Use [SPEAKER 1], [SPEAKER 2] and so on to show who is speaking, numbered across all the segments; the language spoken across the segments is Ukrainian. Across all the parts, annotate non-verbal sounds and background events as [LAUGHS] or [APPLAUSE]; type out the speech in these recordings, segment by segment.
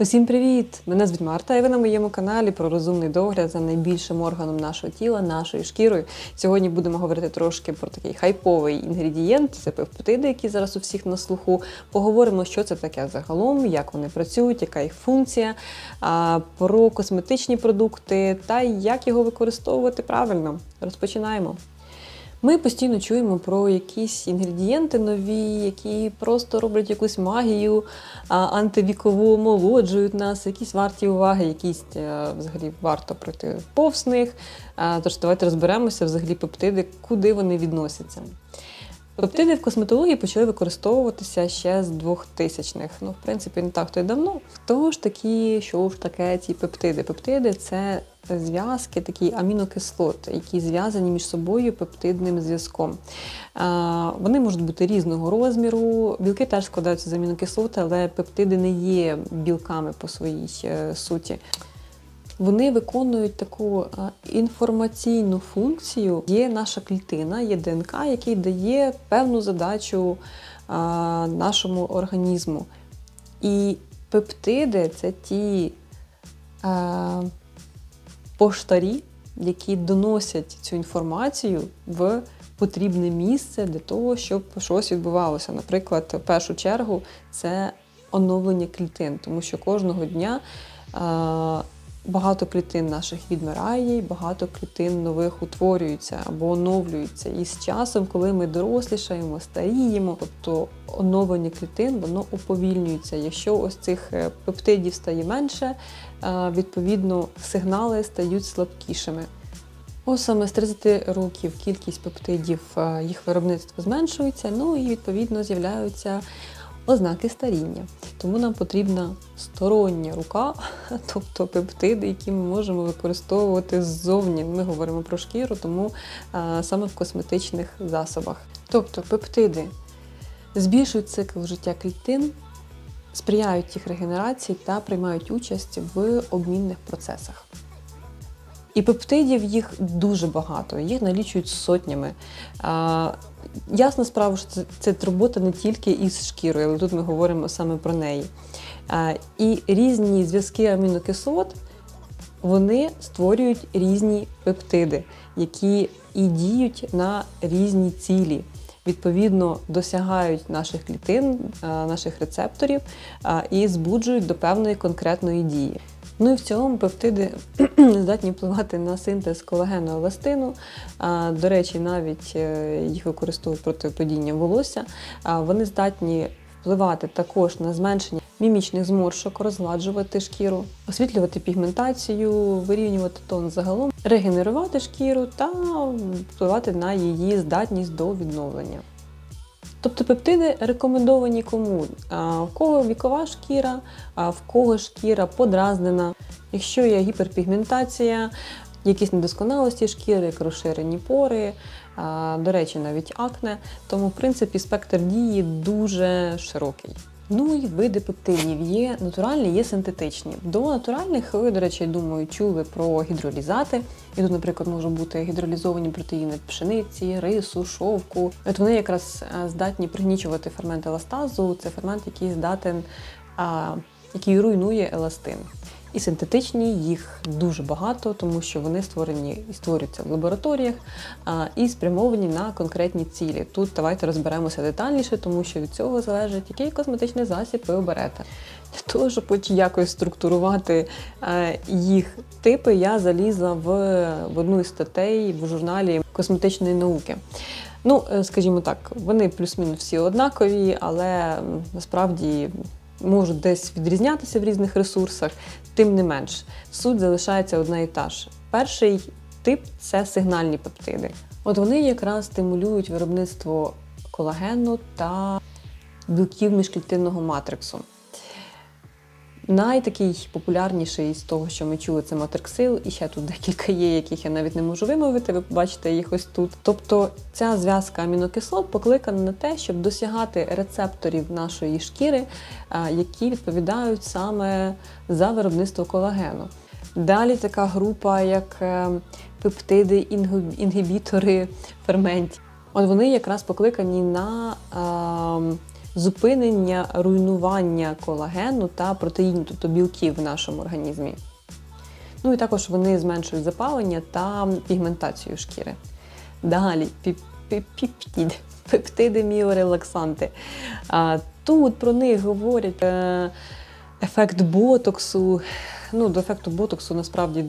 [SPEAKER 1] Усім привіт! Мене звуть Марта, і ви на моєму каналі про розумний догляд за найбільшим органом нашого тіла, нашою шкірою. Сьогодні будемо говорити трошки про такий хайповий інгредієнт це певптиди, які зараз у всіх на слуху. Поговоримо, що це таке загалом, як вони працюють, яка їх функція, про косметичні продукти та як його використовувати правильно. Розпочинаємо. Ми постійно чуємо про якісь інгредієнти нові, які просто роблять якусь магію, антивікову омолоджують нас, якісь варті уваги, якісь е, взагалі варто пройти повз них. Тож давайте розберемося взагалі пептиди, куди вони відносяться. Пептиди в косметології почали використовуватися ще з 2000-х. Ну, в принципі, не так то й давно. Хто ж такі, що ж таке ці пептиди? Пептиди це зв'язки, такі амінокислот, які зв'язані між собою пептидним зв'язком. Вони можуть бути різного розміру. Білки теж складаються з амінокислот, але пептиди не є білками по своїй е, суті. Вони виконують таку інформаційну функцію. Є наша клітина, є ДНК, який дає певну задачу нашому організму. І пептиди це ті поштарі, які доносять цю інформацію в потрібне місце для того, щоб щось відбувалося. Наприклад, в першу чергу це оновлення клітин, тому що кожного дня. Багато клітин наших відмирає, багато клітин нових утворюються або оновлюються. І з часом, коли ми дорослішаємо, старіємо, тобто оновлення клітин, воно уповільнюється. Якщо ось цих е, пептидів стає менше, е, відповідно сигнали стають слабкішими. Ось саме з 30 років кількість пептидів, е, їх виробництво зменшується, ну і відповідно з'являються ознаки старіння. Тому нам потрібна стороння рука, [LAUGHS] тобто пептиди, які ми можемо використовувати ззовні. Ми говоримо про шкіру, тому а, саме в косметичних засобах. Тобто пептиди збільшують цикл життя клітин, сприяють їх регенерації та приймають участь в обмінних процесах. І пептидів їх дуже багато, їх налічують сотнями. Ясна справа, що це, це робота не тільки із шкірою, але тут ми говоримо саме про неї. А, і різні зв'язки амінокислот вони створюють різні пептиди, які і діють на різні цілі. Відповідно, досягають наших клітин, наших рецепторів і збуджують до певної конкретної дії. Ну і в цілому пептиди [CLEARS THROAT] здатні впливати на синтез колагену еластину. До речі, навіть е, їх використовують проти падіння волосся. Вони здатні впливати також на зменшення мімічних зморшок, розгладжувати шкіру, освітлювати пігментацію, вирівнювати тон загалом, регенерувати шкіру та впливати на її здатність до відновлення. Тобто пептиди рекомендовані кому? В кого вікова шкіра, в кого шкіра подразнена. Якщо є гіперпігментація, якісь недосконалості шкіри, як розширені пори, до речі, навіть акне, тому в принципі спектр дії дуже широкий. Ну і види пептидів є натуральні, є синтетичні. До натуральних ви, до речі, думаю, чули про гідролізати. І тут, наприклад, можуть бути гідролізовані протеїни пшениці, рису, шовку. От вони якраз е, здатні пригнічувати фермент еластазу. Це фермент, який здатен, а, який руйнує еластин. І синтетичні їх дуже багато, тому що вони створені і створюються в лабораторіях і спрямовані на конкретні цілі. Тут давайте розберемося детальніше, тому що від цього залежить, який косметичний засіб ви оберете. Для того, щоб хоч якось структурувати е, їх типи, я залізла в, в одну із статей в журналі косметичної науки. Ну, е, скажімо так, вони плюс-мінус всі однакові, але насправді можуть десь відрізнятися в різних ресурсах, тим не менш, суть залишається одна і та ж. Перший тип це сигнальні пептиди. От вони якраз стимулюють виробництво колагену та білків міжклітинного матриксу. Найтакий популярніший з того, що ми чули, це матриксил, і ще тут декілька є, яких я навіть не можу вимовити. Ви побачите їх ось тут. Тобто ця зв'язка амінокислот покликана на те, щоб досягати рецепторів нашої шкіри, які відповідають саме за виробництво колагену. Далі така група, як е, пептиди, інгібітори ферментів. От вони якраз покликані на зупинення руйнування колагену та протеїнів, тобто білків в нашому організмі. Ну і також вони зменшують запалення та пігментацію шкіри. Далі піптід, пептиди міорелаксанти. Тут про них говорять е, ефект ботоксу. Ну, до ефекту ботоксу насправді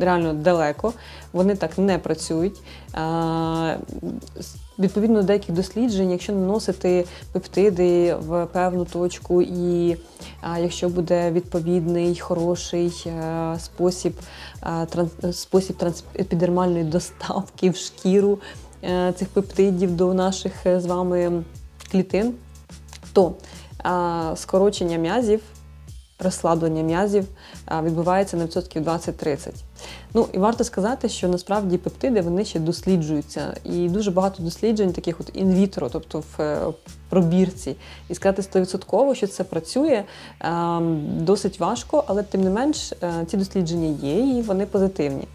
[SPEAKER 1] реально далеко. Вони так не працюють. А, відповідно до деяких досліджень, якщо наносити пептиди в певну точку, і а, якщо буде відповідний хороший е, спосіб, е, транс, спосіб трансепідермальної доставки в шкіру е, цих пептидів до наших е, з вами клітин, то а, скорочення м'язів, розслаблення м'язів відбувається на відсотків 20-30. Ну і варто сказати, що насправді пептиди вони ще досліджуються, і дуже багато досліджень, таких от інвітро, тобто в е, пробірці. І сказати 100%, що це працює досить важко, але тим не менш е, ці дослідження є і вони позитивні.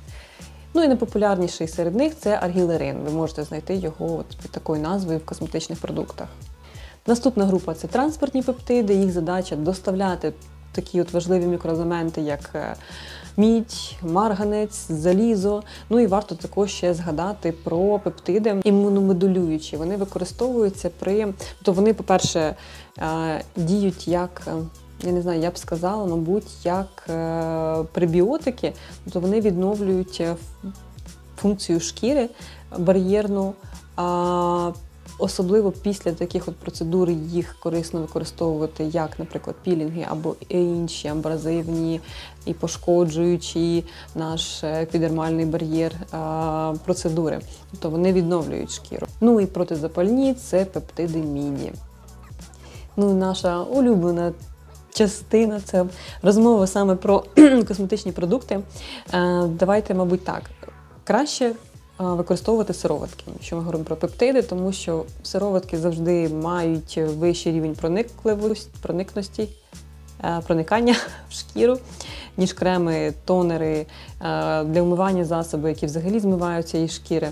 [SPEAKER 1] Ну і найпопулярніший серед них це аргілерин. Ви можете знайти його от під такою назвою в косметичних продуктах. Наступна група це транспортні пептиди. Їх задача доставляти такі от важливі мікроелементи, як е, мідь, марганець, залізо. Ну і варто також ще згадати про пептиди імуномодулюючі. Вони використовуються при то вони, по-перше, е, діють як. е, Я не знаю, я б сказала, мабуть, як пребіотики, тобто вони відновлюють функцію шкіри бар'єрну. Особливо після таких от процедур їх корисно використовувати, як, наприклад, пілінги або інші абразивні і пошкоджуючі наш епідермальний бар'єр процедури. Тобто вони відновлюють шкіру. Ну і протизапальні це пептиди міді. Ну, і наша улюблена частина це розмова саме про [CLEARS THROAT] косметичні продукти. Е, Давайте, мабуть, так. Краще використовувати сироватки, якщо ми говоримо про пептиди, тому що сироватки завжди мають вищий рівень проникливості, проникності, е, проникання [LAUGHS] в шкіру, ніж креми, тонери е, для вмивання засоби, які взагалі змиваються із шкіри.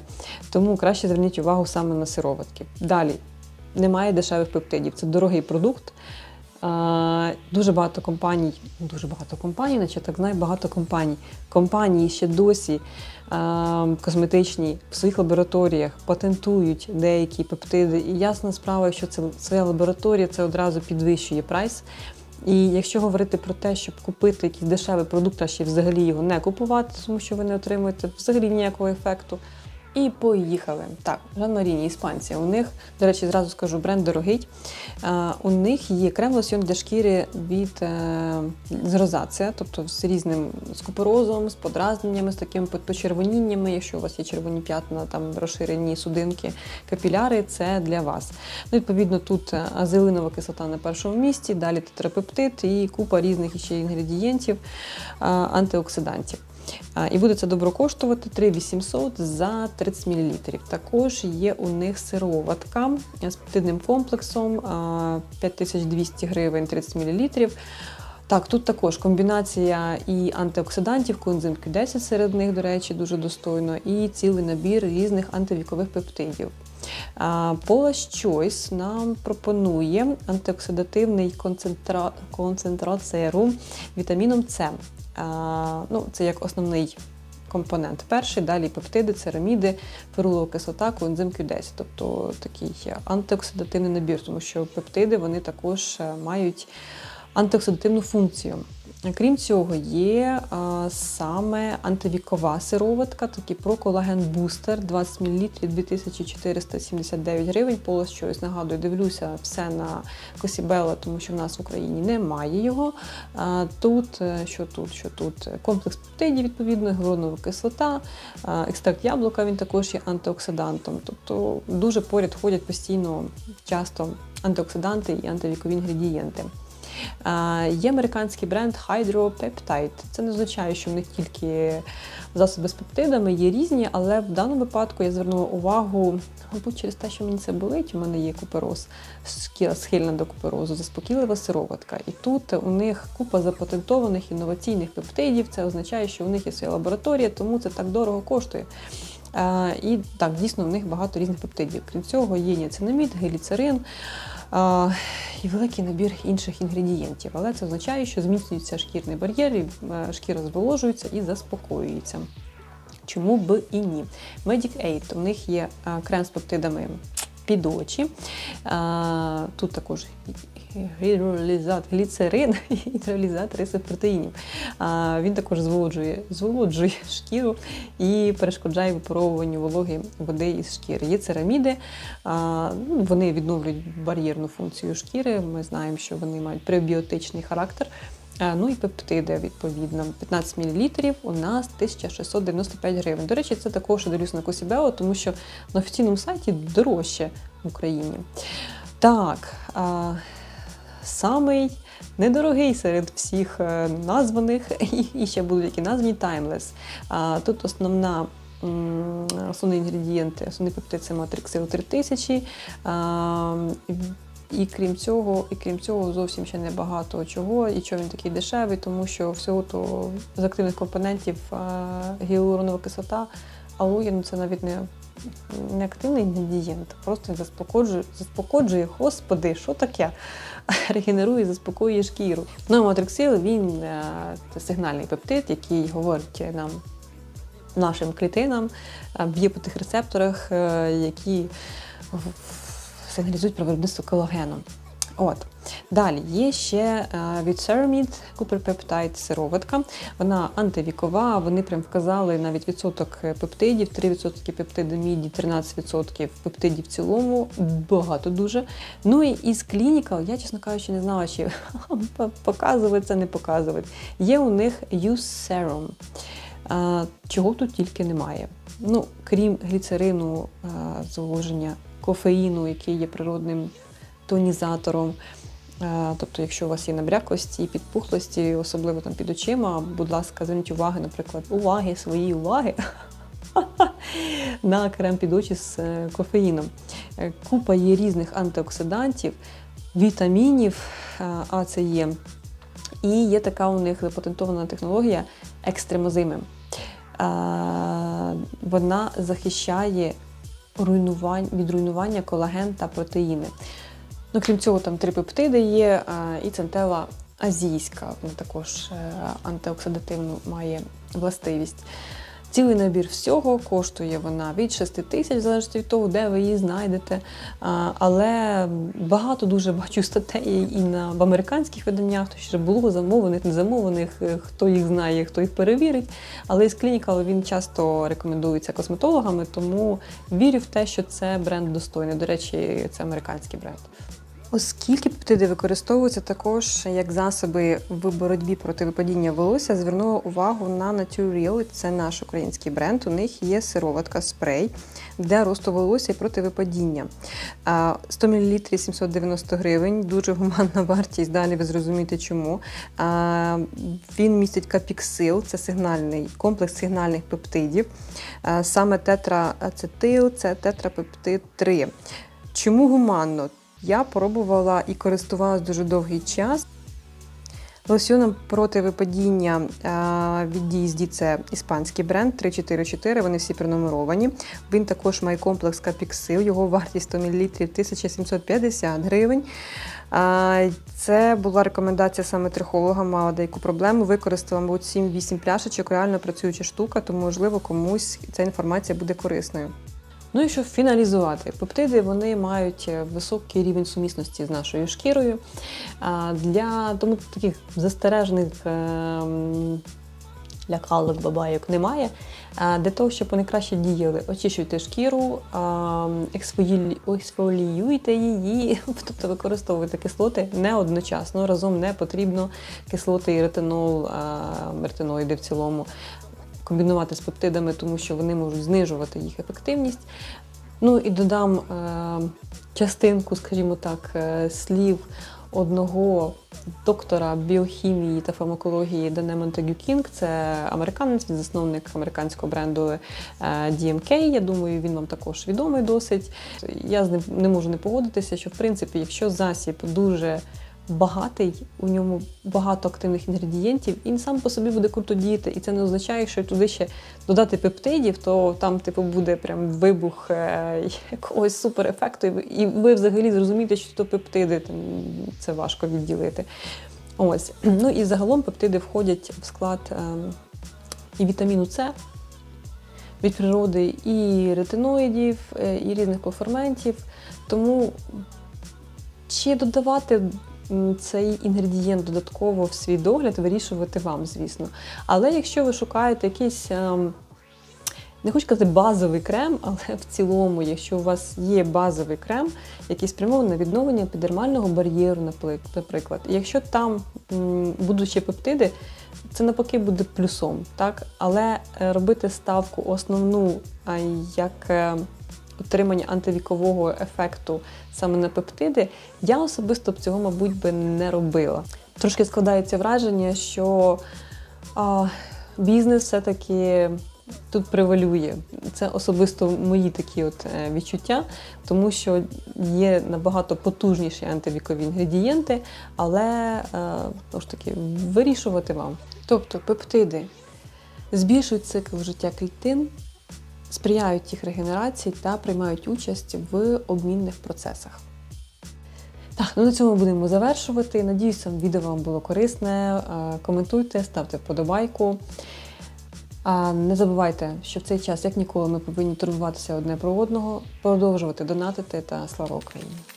[SPEAKER 1] Тому краще зверніть увагу саме на сироватки. Далі немає дешевих пептидів. Це дорогий продукт. Дуже багато компаній, дуже багато компаній, наче так знаю, багато компаній. Компанії ще досі косметичні в своїх лабораторіях патентують деякі пептиди. І ясна справа, що це своя лабораторія, це одразу підвищує прайс. І якщо говорити про те, щоб купити якийсь дешевий продукт, а ще взагалі його не купувати, тому що ви не отримуєте взагалі ніякого ефекту. І поїхали. Так, Жан Маріні, іспанці. У них, до речі, зразу скажу, бренд дорогий. А, у них є крем лосьон для шкіри від е, з розація, тобто з різним з куперозом, з подразненнями, з такими почервоніннями. Якщо у вас є червоні п'ятна, там розширені судинки, капіляри, це для вас. Ну, відповідно, тут е, азелинова кислота на першому місці, далі тетрапептид і купа різних ще інгредієнтів, антиоксидантів. І буде це добро коштувати 3800 за 30 мл. Також є у них сироватка з пептидним комплексом 5200 гривень 30 мл. Так, тут також комбінація і антиоксидантів, коензим Q10 серед них, до речі, дуже достойно, і цілий набір різних антивікових пептидів. Paula's Choice нам пропонує антиоксидативний концентра... концентрат серум вітаміном С. Ну, це як основний компонент. Перший, далі пептиди, цераміди, ферулова кислота, коензим Q10. Тобто такий антиоксидативний набір, тому що пептиди вони також е, мають антиоксидативну функцію. Крім цього, є а, саме антивікова сироватка, такий проколаген бустер 20 мл 2479 гривень. Полос щось нагадую, дивлюся все на Косібела, тому що в нас в Україні немає його. А, Тут е, що тут, що тут комплекс пептидів, відповідно, гіалуронова кислота, а, екстракт яблука він також є антиоксидантом. Тобто дуже поряд ходять постійно часто антиоксиданти і антивікові інгредієнти. Є американський бренд Hydropeptide. Це не означає, що в них тільки засоби з пептидами є різні, але в даному випадку я звернула увагу, мабуть, через те, що мені це болить. У мене є купероз, схильна до куперозу, заспокійлива сироватка. І тут у них купа запатентованих інноваційних пептидів. Це означає, що у них є своя лабораторія, тому це так дорого коштує. Е, І так, дійсно, в них багато різних пептидів. Крім цього, є ніацинамід, гліцерин е, і великий набір інших інгредієнтів. Але це означає, що зміцнюється шкірний бар'єр, е, шкіра зволожується і заспокоюється. Чому б і ні? Medic Aid, у них є крем з пептидами під очі. Тут також гліцерин [LAUGHS] гідролізат рисопротеїнів. Він також зволоджує, зволоджує шкіру і перешкоджає випаровуванню вологи води із шкіри. Є цераміди, ну, вони відновлюють бар'єрну функцію шкіри. Ми знаємо, що вони мають пребіотичний характер. Е, Ну і пептиди, відповідно, 15 мл у нас 1695 гривень. До речі, це також дивлюсь на Косібео, тому що на офіційному сайті дорожче в Україні. Так, а, самий недорогий серед всіх е, названих, [LAUGHS] і, ще будуть які названі. А, тут основна. Основний інгредієнт, основний пептид це матриксил 3000. І крім цього, і крім цього, зовсім ще не багато чого. І чого він такий дешевий, тому що всього то з активних компонентів е, гіалуронова кислота, алоє, ну це навіть не, не активний інгредієнт, просто він заспокоджує, заспокоджує, господи, що таке? [LAUGHS] Регенерує, заспокоює шкіру. Ну, матриксил він е, це сигнальний пептид, який говорить нам. Нашим клітинам е, б'є по тих рецепторах, які сигналізують про виробництво колагену. От. Далі є ще е, від Ceramide Cooper сироватка. Вона антивікова, вони прям вказали навіть відсоток пептидів, 3% пептиди міді, 13% пептидів в цілому, багато дуже. Ну і із Clinical, я, чесно кажучи, не знала, чи [LAUGHS] показувати це, не показувати. Є у них Use. Е, Чого тут тільки немає. Ну, крім гліцерину, е, зволоження кофеїну, який є природним тонізатором. Е, Тобто, якщо у вас є набряклості, підпухлості, особливо там під очима, будь ласка, зверніть уваги, наприклад, уваги, свої уваги [LAUGHS] на крем під очі з е, кофеїном. Е, Купа є різних антиоксидантів, вітамінів, А це є. І є така у них запатентована технологія екстремозими. Вона захищає руйнувань, від руйнування колаген та протеїни. Ну, крім цього, там три пептиди є, а, і центела азійська, вона також е, антиоксидативну має властивість. Цілий набір всього коштує вона від 6 тисяч, залежно від того, де ви її знайдете. Але багато дуже бачу статей і на в американських виданнях, то що було замовлених, незамовлених, е, хто їх знає, хто їх перевірить. Але із Clinical він часто рекомендується косметологами, тому вірю в те, що це бренд достойний. До речі, це американський бренд. Оскільки пептиди використовуються також як засоби в боротьбі проти випадіння волосся, звернула увагу на Naturel, це наш український бренд. У них є сироватка спрей для росту волосся і проти випадіння. 100 мл 790 гривень, дуже гуманна [LAUGHS] вартість. Далі ви зрозумієте чому. Він містить капіксил, це сигнальний комплекс сигнальних пептидів. Саме тетраацетил, це тетрапептид 3. Чому гуманно? Я пробувала і користувалась дуже довгий час. Лосьоном проти випадіння а, від DSD це іспанський бренд 344, вони всі пронумеровані. Він також має комплекс Капіксил, його вартість 100 мл 1750 гривень. Це була рекомендація саме трихолога, мала деяку проблему. Використала, мабуть, 7-8 пляшечок, реально працююча штука, тому, можливо, комусь ця інформація буде корисною. Ну і щоб фіналізувати, пептиди вони мають е, високий рівень сумісності з нашою шкірою. Для тому таких застережених ем, лякалок бабайок немає. Для того, щоб вони краще діяли, очищуйте шкіру, ем, ексфоліюйте її, [LAUGHS] тобто використовуйте кислоти не одночасно, разом не потрібно кислоти і ретинол, ем, ретиноїди в цілому комбінувати з пептидами, тому що вони можуть знижувати їх ефективність. Ну і додам е, частинку, скажімо так, е, слів одного доктора біохімії та фармакології Дене Монтегю Кінг. Це американець, він засновник американського бренду е, DMK. Я думаю, він вам також відомий досить. Я з ним не можу не погодитися, що в принципі, якщо засіб дуже багатий, у ньому багато активних інгредієнтів, і він сам по собі буде круто діяти. І це не означає, що туди ще додати пептидів, то там, типу, буде прям вибух е, якогось суперефекту, і ви- взагалі зрозумієте, що то пептиди, там, це важко відділити. Ось. Ну і загалом пептиди входять в склад е, і вітаміну С від природи, і ретиноїдів, е, і різних коферментів. Тому чи додавати цей інгредієнт додатково в свій догляд, вирішувати вам, звісно. Але якщо ви шукаєте якийсь. ем, не хочу сказати базовий крем, [LAUGHS] але в цілому, якщо у вас є базовий крем, який спрямований на відновлення епідермального бар'єру, наприклад, якщо там будуть ще пептиди, це навпаки буде плюсом, так? Але е, робити ставку основну як е, отримання антивікового ефекту саме на пептиди, я особисто б цього, мабуть, би не робила. Трошки складається враження, що а, бізнес все-таки тут превалює. Це особисто мої такі от е, відчуття, тому що є набагато потужніші антивікові інгредієнти, але е, ж таки вирішувати вам. Тобто пептиди збільшують цикл життя клітин, сприяють їх регенерації та приймають участь в обмінних процесах. Так, ну на цьому будемо завершувати. Надіюсь, відео вам було корисне. Е, Коментуйте, ставте вподобайку. А не забувайте, що в цей час, як ніколи, ми повинні турбуватися одне про одного, продовжувати донатити та слава Україні!